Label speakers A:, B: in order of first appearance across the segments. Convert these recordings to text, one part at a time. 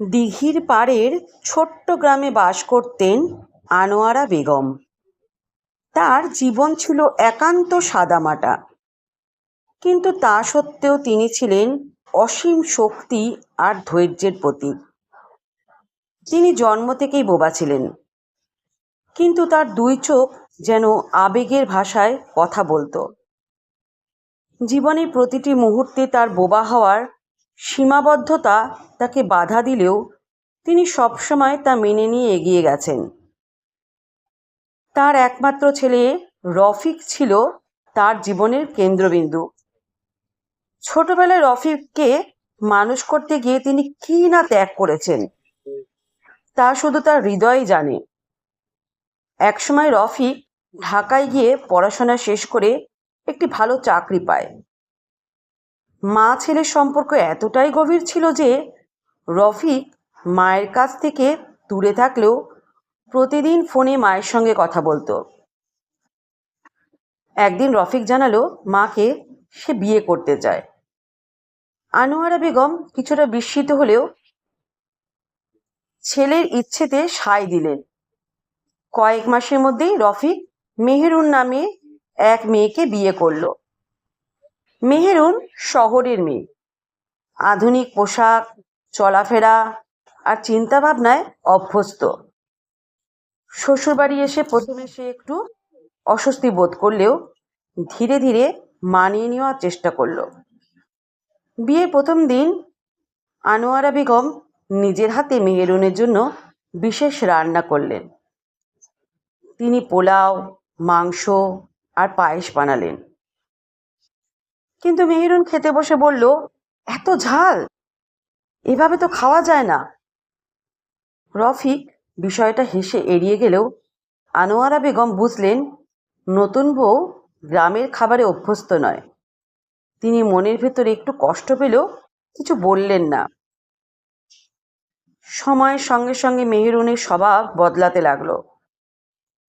A: দিঘির পাড়ের ছোট্ট গ্রামে বাস করতেন আনোয়ারা বেগম। তার জীবন ছিল একান্ত সাদামাটা। কিন্তু তা সত্ত্বেও তিনি ছিলেন অসীম শক্তি আর ধৈর্যের প্রতীক। তিনি জন্ম থেকেই বোবা ছিলেন। কিন্তু তার দুই চোখ যেন আবেগের ভাষায় কথা বলতো। জীবনের প্রতিটি মুহূর্তে তার বোবা হওয়ার সীমাবদ্ধতা তাকে বাধা দিলেও তিনি সবসময় তা মেনে নিয়ে এগিয়ে গেছেন। তার একমাত্র ছেলে রফিক ছিল তার জীবনের কেন্দ্রবিন্দু। ছোটবেলায় রফিককে মানুষ করতে গিয়ে তিনি কি না ত্যাগ করেছেন, তা শুধু তার হৃদয় জানে। একসময় রফিক ঢাকায় গিয়ে পড়াশোনা শেষ করে একটি ভালো চাকরি পায়। মা ছেলের সম্পর্ক এতটাই গভীর ছিল যে রফিক মায়ের কাছ থেকে দূরে থাকলেও প্রতিদিন ফোনে মায়ের সঙ্গে কথা বলতো। একদিন রফিক জানালো, মাকে সে বিয়ে করতে চায়। আনোয়ারা বেগম কিছুটা বিস্মিত হলেও ছেলের ইচ্ছেতে সায় দিলেন। কয়েক মাসের মধ্যেই রফিক মেহেরুন নামে এক মেয়েকে বিয়ে করল। মেহেরুন শহরের মেয়ে। আধুনিক পোশাক, চলাফেরা আর চিন্তাভাবনায় অভ্যস্ত। শ্বশুরবাড়ি এসে প্রথমে সে একটু অস্বস্তি বোধ করলেও ধীরে ধীরে মানিয়ে নেওয়ার চেষ্টা করল। বিয়ের প্রথম দিন আনোয়ারা বেগম নিজের হাতে মেহেরুনের জন্য বিশেষ রান্না করলেন। তিনি পোলাও, মাংস আর পায়েস বানালেন। কিন্তু মেহেরুন খেতে বসে বলল, এত ঝাল। এভাবে তো খাওয়া যায় না। রফিক বিষয়টা হেসে এড়িয়ে গেলেও আনোয়ারা বেগম বুঝলেন, নতুন বউ গ্রামের খাবারে অভ্যস্ত নয়। তিনি মনের ভেতরে একটু কষ্ট পেলেও কিছু বললেন না। সময়ের সঙ্গে সঙ্গে মেহেরুনের স্বভাব বদলাতে লাগল।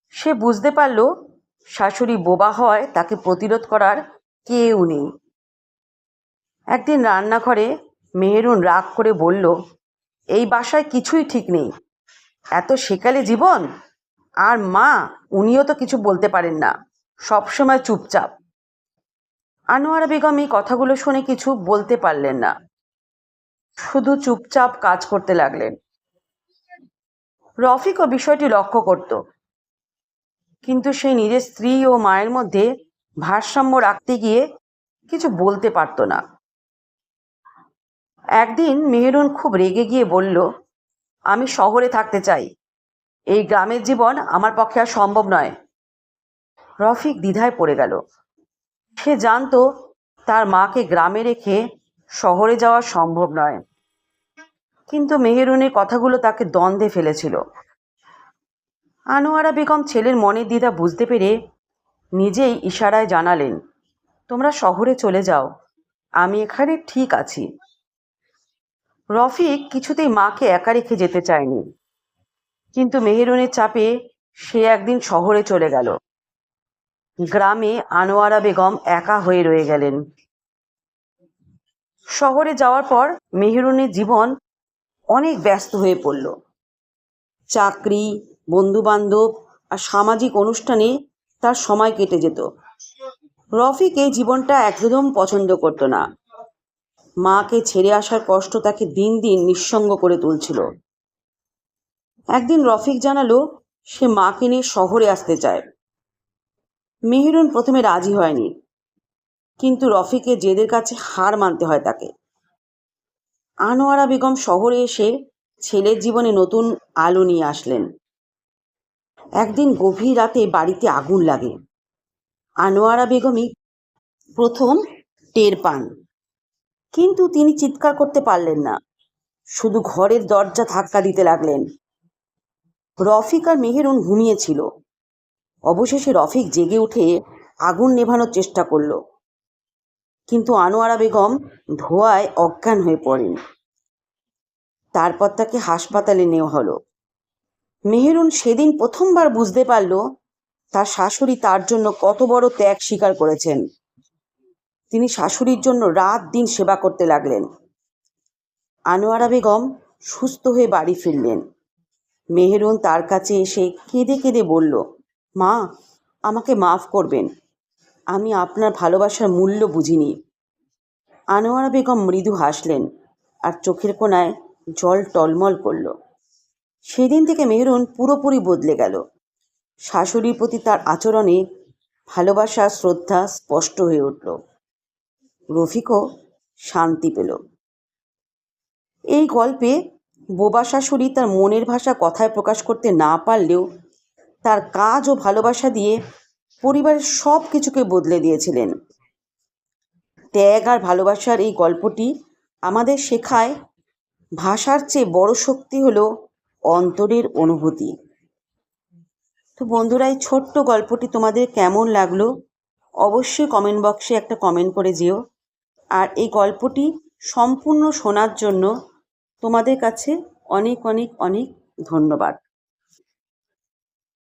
A: সে বুঝতে পারল, শাশুড়ি বোবা হয় তাকে প্রতিরোধ করার কেউ নেই। একদিন রান্নাঘরে মেহেরুন রাগ করে বলল, এই বাসায় কিছুই ঠিক নেই। এত সেকালে জীবন? আর মা, উনিও তো কিছু বলতে পারেন না। সবসময় চুপচাপ। আনোয়ারা বেগম এই কথাগুলো শুনে কিছু বলতে পারলেন না। শুধু চুপচাপ কাজ করতে লাগলেন। রফিকও বিষয়টি লক্ষ্য করত। কিন্তু সে নিজের স্ত্রী ও মায়ের মধ্যে ভারসাম্য রাখতে গিয়ে কিছু বলতে পারত না। একদিন মেহেরুন খুব রেগে গিয়ে বলল, আমি শহরে থাকতে চাই। এই গ্রামের জীবন আমার পক্ষে আর সম্ভব নয়। রফিক দ্বিধায় পড়ে গেল। সে জানতো তার মাকে গ্রামে রেখে শহরে যাওয়া সম্ভব নয়। কিন্তু মেহেরুনের কথাগুলো তাকে দ্বন্দ্বে ফেলেছিল। আনোয়ারা বেগম ছেলের মনের দ্বিধা বুঝতে পেরে নিজেই ইশারায় জানালেন, তোমরা শহরে চলে যাও, আমি এখানে ঠিক আছি। রফিক কিছুতেই মাকে একা রেখে যেতে চায়নি। কিন্তু মেহেরুনের চাপে সে একদিন শহরে চলে গেল। গ্রামে আনোয়ারা বেগম একা হয়ে রয়ে গেলেন। শহরে যাওয়ার পর মেহেরুনের জীবন অনেক ব্যস্ত হয়ে পড়ল। চাকরি, বন্ধুবান্ধব আর সামাজিক অনুষ্ঠানে তার সময় কেটে যেত। রফিক এই জীবনটা একদম পছন্দ করতো না। মাকে ছেড়ে আসার কষ্ট তাকে দিন দিন নিঃসঙ্গ করে তুলছিল। একদিন রফিক জানালো, সে মাকে নিয়ে শহরে আসতে চায়। মেহেরুন প্রথমে রাজি হয়নি, কিন্তু রফিকে জেদের কাছে হার মানতে হয় তাকে। আনোয়ারা বেগম শহরে এসে ছেলের জীবনে নতুন আলো নিয়ে আসলেন। একদিন গভীর রাতে বাড়িতে আগুন লাগে। আনোয়ারা বেগমই প্রথম টের পান। কিন্তু তিনি চিৎকার করতে পারলেন না। শুধু ঘরের দরজা ধাক্কা দিতে লাগলেন। রফিক আর মেহেরুন ঘুমিয়েছিল। অবশেষে রফিক জেগে উঠে আগুন নেভানোর চেষ্টা করল। কিন্তু আনোয়ারা বেগম ধোঁয়ায় অজ্ঞান হয়ে পড়েন। তারপর তাকে হাসপাতালে নেওয়া হলো। মেহেরুন সেদিন প্রথমবার বুঝতে পারল, তার শাশুড়ি তার জন্য কত বড় ত্যাগ স্বীকার করেছেন। তিনি শাশুড়ির জন্য রাত দিন সেবা করতে লাগলেন। আনোয়ারা বেগম সুস্থ হয়ে বাড়ি ফিরলেন। মেহেরুন তার কাছে এসে কেঁদে কেঁদে বলল, মা, আমাকে মাফ করবেন। আমি আপনার ভালোবাসার মূল্য বুঝিনি। আনোয়ারা বেগম মৃদু হাসলেন আর চোখের কোনায় জল টলমল করল। সেদিন থেকে মেহরুন পুরোপুরি বদলে গেল। শাশুড়ির প্রতি তার আচরণে ভালোবাসা, শ্রদ্ধা স্পষ্ট হয়ে উঠল। রফিকও শান্তি পেল। এই গল্পে বোবা শাশুড়ি তার মনের ভাষা কথায় প্রকাশ করতে না পারলেও তার কাজ ও ভালোবাসা দিয়ে পরিবারের সব কিছুকে বদলে দিয়েছিলেন। ত্যাগ আর ভালোবাসার এই গল্পটি আমাদের শেখায় ভাষার চেয়ে বড় শক্তি হলো অন্তরের অনুভূতি। তো বন্ধুরা, এই ছোট্ট গল্পটি তোমাদের কেমন লাগল? অবশ্যই কমেন্ট বক্সে একটা কমেন্ট করে যেও। আর এই গল্পটি সম্পূর্ণ শোনার জন্য তোমাদের কাছে অনেক অনেক অনেক ধন্যবাদ।